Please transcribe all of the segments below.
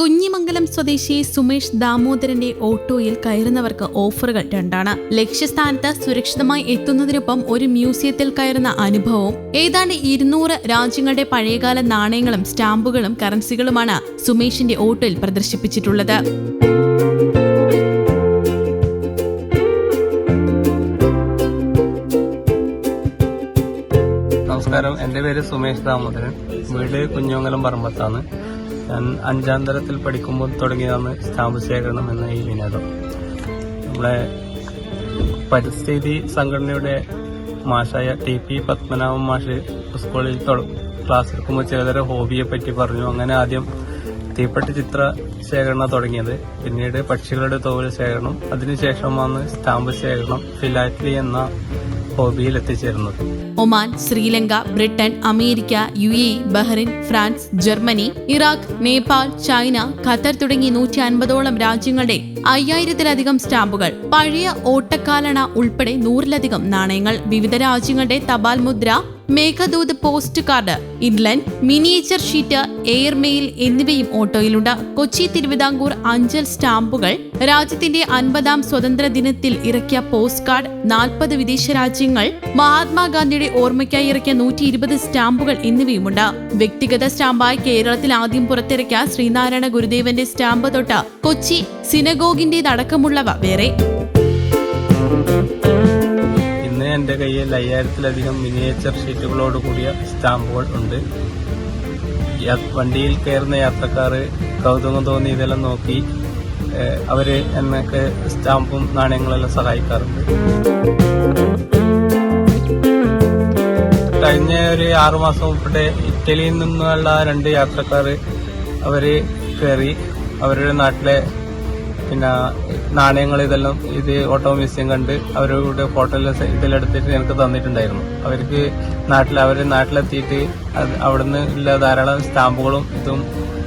കുഞ്ഞിമംഗലം സ്വദേശി സുമേഷ് ദാമോദരന്റെ ഓട്ടോയിൽ കയറുന്നവർക്ക് ഓഫറുകൾ രണ്ടാണ്. ലക്ഷ്യസ്ഥാനത്ത് സുരക്ഷിതമായി എത്തുന്നതിനൊപ്പം ഒരു മ്യൂസിയത്തിൽ കയറുന്ന അനുഭവവും ഏതാണ്ട് ഇരുന്നൂറ് രാജ്യങ്ങളുടെ പഴയകാല നാണയങ്ങളും സ്റ്റാമ്പുകളും കറൻസികളുമാണ് സുമേഷിന്റെ ഓട്ടോയിൽ പ്രദർശിപ്പിച്ചിട്ടുള്ളത്. നമസ്കാരം. എന്റെ പേര് സുമേഷ് ദാമോദരൻ. വീട് കുഞ്ഞോങ്ങലം പറമ്പത്താണ് ഞാൻ അഞ്ചാം തരത്തിൽ പഠിക്കുമ്പോൾ തുടങ്ങിയതാണ് സ്റ്റാമ്പ് ശേഖരണം എന്ന ഈ വിനോദം. നമ്മുടെ പരിസ്ഥിതി സംഘടനയുടെ മാഷായ ടി പി പത്മനാഭൻ മാഷ് സ്കൂളിൽ ക്ലാസ് എടുക്കുമ്പോൾ ചിലതരം ഹോബിയെ പറ്റി പറഞ്ഞു. അങ്ങനെ ആദ്യം തീപ്പെട്ടി ചിത്ര ശേഖരണം തുടങ്ങിയത്. പിന്നീട് പക്ഷികളുടെ തോൽ ശേഖരണം. അതിനുശേഷമാണ് സ്റ്റാമ്പ് ശേഖരണം ഫിലാറ്റ്ലി എന്ന ഹോബിയിൽ എത്തിച്ചേരുന്നത് Oman Sri Lanka Britain America U A Bahrain France Germany Iraq Nepal China Qatar തുടങ്ങി നൂറ്റി അൻപതോളം രാജ്യങ്ങളുടെ അയ്യായിരത്തിലധികം സ്റ്റാമ്പുകൾ പഴയ ഓട്ടക്കാലണ ഉൾപ്പെടെ നൂറിലധികം നാണയങ്ങൾ വിവിധ രാജ്യങ്ങളുടെ തപാൽ മുദ്ര Meghdoot post card inland miniature sheet airmail എന്നിവയും ഓട്ടോയിലുണ്ട്. കൊച്ചി തിരുവിതാംകൂർ അഞ്ചൽ സ്റ്റാമ്പുകൾ രാജ്യത്തിന്റെ അൻപതാം സ്വതന്ത്ര ദിനത്തിൽ ഇറക്കിയ പോസ്റ്റ് കാർഡ് നാൽപ്പത് വിദേശ രാജ്യങ്ങൾ മഹാത്മാഗാന്ധിയുടെ ഓർമ്മയ്ക്കായി ഇറക്കിയ നൂറ്റി ഇരുപത് സ്റ്റാമ്പുകൾ എന്നിവയുമുണ്ട്. വ്യക്തിഗത സ്റ്റാമ്പായി കേരളത്തിൽ ആദ്യം പുറത്തിറക്കിയ ശ്രീനാരായണ ഗുരുദേവന്റെ സ്റ്റാമ്പ് തൊട്ട് കൊച്ചി സിനഗോഗിന്റേതടക്കമുള്ളവ വേറെ. എന്റെ കയ്യിൽ അയ്യായിരത്തിലധികം മിനിയേച്ചർ ഷീറ്റുകളോട് കൂടിയ സ്റ്റാമ്പുകൾ ഉണ്ട്. വണ്ടിയിൽ കയറുന്ന യാത്രക്കാർ കൗതുകം തോന്നി ഇതെല്ലാം നോക്കി അവർ എന്നൊക്കെ സ്റ്റാമ്പും നാണയങ്ങളെല്ലാം സഹായിക്കാറുണ്ട്. കഴിഞ്ഞ ഒരു ആറുമാസം ഉൾപ്പെടെ ഇറ്റലിയിൽ നിന്നുള്ള രണ്ട് യാത്രക്കാർ അവർ കയറി അവരുടെ നാട്ടിലെ പിന്നെ നാണയങ്ങൾ ഇതെല്ലാം ഇത് ഓട്ടോ മ്യൂസിയം കണ്ട് അവരുടെ ഫോട്ടോ ഇതിലെടുത്തിട്ട് എനിക്ക് തന്നിട്ടുണ്ടായിരുന്നു. അവർക്ക് നാട്ടിൽ അവർ നാട്ടിലെത്തിയിട്ട് അവിടുന്ന് ഉള്ള ധാരാളം സ്റ്റാമ്പുകളും ഇതും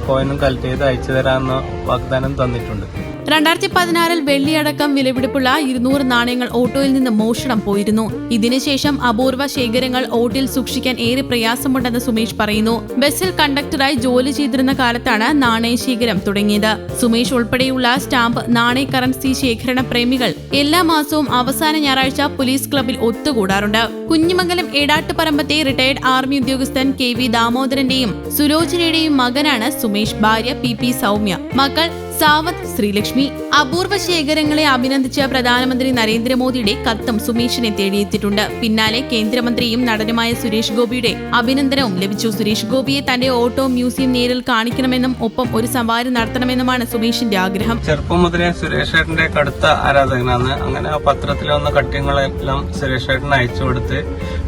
കോയിനും കളക്ട് ചെയ്ത് അയച്ചു തരാമെന്ന വാഗ്ദാനം തന്നിട്ടുണ്ട്. രണ്ടായിരത്തി പതിനാറിൽ വെള്ളിയടക്കം വിലപിടിപ്പുള്ള ഇരുന്നൂറ് നാണയങ്ങൾ ഓട്ടോയിൽ നിന്ന് മോഷണം പോയിരുന്നു. ഇതിനുശേഷം അപൂർവ ശേഖരങ്ങൾ ഓട്ടിൽ സൂക്ഷിക്കാൻ ഏറെ പ്രയാസമുണ്ടെന്ന് സുമേഷ് പറയുന്നു. ബസ്സിൽ കണ്ടക്ടറായി ജോലി ചെയ്തിരുന്ന കാലത്താണ് നാണയ ശേഖരം തുടങ്ങിയത്. സുമേഷ് ഉൾപ്പെടെയുള്ള സ്റ്റാമ്പ് നാണയ കറൻസി ശേഖരണ പ്രേമികൾ എല്ലാ മാസവും അവസാന ഞായറാഴ്ച പോലീസ് ക്ലബിൽ ഒത്തുകൂടാറുണ്ട്. കുഞ്ഞിമംഗലം ഏടാട്ടുപറമ്പത്തെ റിട്ടയർഡ് ആർമി ഉദ്യോഗസ്ഥൻ കെ വി ദാമോദരന്റെയും സുലോചനയുടെയും മകനാണ് സുമേഷ്. ഭാര്യ പി പി സൗമ്യ. മക്കൾ സാവത് ശ്രീലക്ഷ്മി അപൂർവ ശേഖരങ്ങളെ അഭിനന്ദിച്ച പ്രധാനമന്ത്രി നരേന്ദ്രമോദിയുടെ കത്തും സുമേഷിനെ തേടിയെത്തിയിട്ടുണ്ട്. പിന്നാലെ കേന്ദ്രമന്ത്രിയും നടനുമായ സുരേഷ് ഗോപിയുടെ അഭിനന്ദനവും ലഭിച്ചു. സുരേഷ് ഗോപിയെ തന്റെ ഓട്ടോ മ്യൂസിയം നേരിൽ കാണിക്കണമെന്നും ഒപ്പം ഒരു സവാരി നടത്തണമെന്നുമാണ് സുമേഷിന്റെ ആഗ്രഹം. ചെറുപ്പം മുതലേ സുരേഷ് ഏട്ടന്റെ കടുത്ത ആരാധകനാണ്. അങ്ങനെ ആ പത്രത്തിൽ വന്ന കട്ടിങ്ങളെല്ലാം സുരേഷ് ഏട്ടന് അയച്ചു കൊടുത്ത്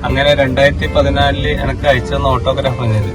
അങ്ങനെ രണ്ടായിരത്തി പതിനാലിൽ എനിക്ക് അയച്ചു തന്ന ഓട്ടോഗ്രാഫ് ഇത്.